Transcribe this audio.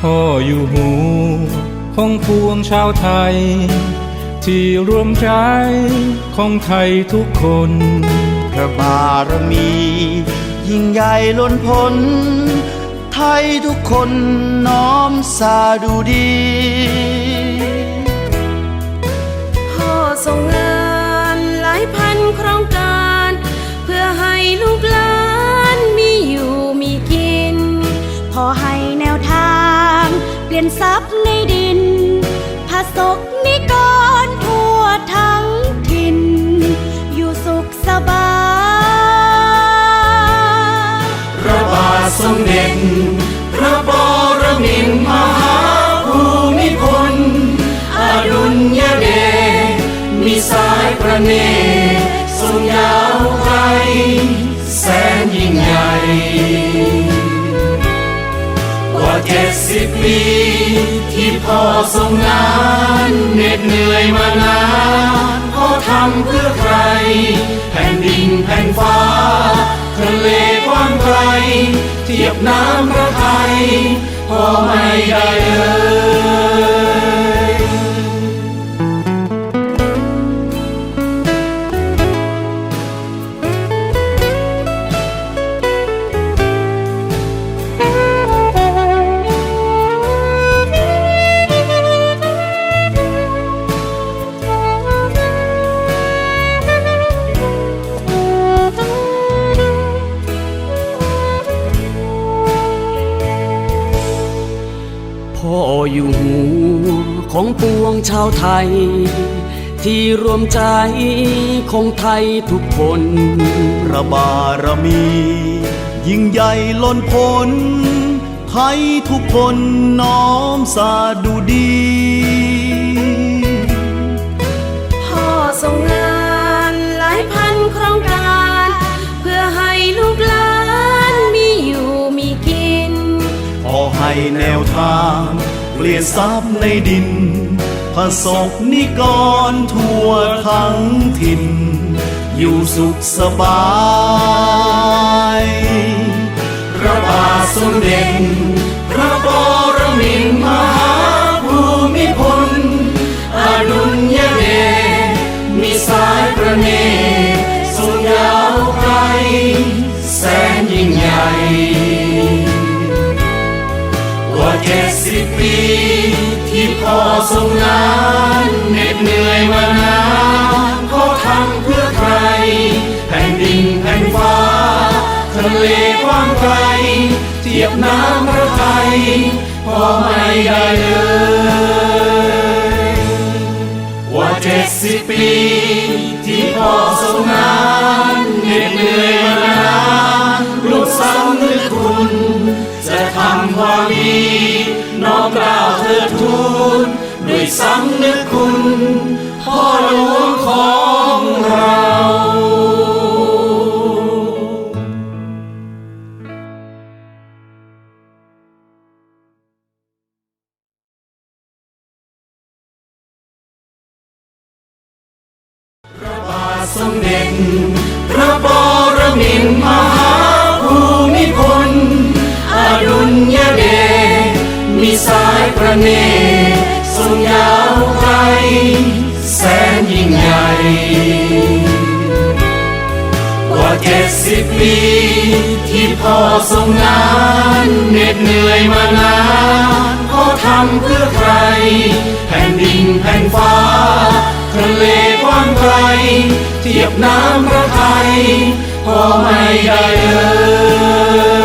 พ่อยู่หูของพวงชาวไทย ที่รวมใจของไทยทุกคนพระบารมี ยิ่งใหญ่ล้นพ้น ไทยทุกคนน้อมสาดูดี ยนทรัพย์ในดินผสกนิกรทั่วทั้งถิ่น อยู่สุขสบายพระบาทสมเด็จพระบรมินมหาภูมิพลอดุลยเดชมีสายประเนตร เจ็ดสิบปี ที่พ่อทรงงานเหน็ดเหนื่อยมานานพ่อทำเพื่อใคร แผ่นดินแผ่นฟ้าทะเลกว้างไกล เทียบน้ำพระทัยพ่อไม่ได้เลย ของปวงชาวไทย ที่รวมใจของไทยทุกคนพระบารมี ยิ่งใหญ่ล้นพ้นไทยทุกคนน้อมสาดูดีพ่อส่งง แนวทาง เปลี่ยนทรัพย์ในดินผสกนิกรทั่วทั้งถิ่น อยู่สุขสบาย พระบาทสมเด็จ เจ็ดสิบปี ที่พ่อทรงงานเหน็ดเหนื่อยมานานพ่อทำเพื่อใคร แผ่นดินแผ่นฟ้าทะเลกว้างไกล เทียบน้ำพระทัยพ่อไม่ได้เลยว่าเจ็ดสิบปี ที่พ่อทรงงานเหน็ดเหนื่อย สำนึกคุณพ่อหลวงของเราพระบาทสมเด็จพระบรมินทมหาภูมิพลอดุลยเดชมีสายประเนตร ทรงยาวไกลแสนยิ่งใหญ่ กว่าเจ็ดสิบปี ที่พ่อทรงงานเหน็ดเหนื่อยมานานพ่อทำเพื่อใคร แผ่นดินแผ่นฟ้าทะเลกว้างไกล เทียบน้ำพระทัยพ่อไม่ได้เลย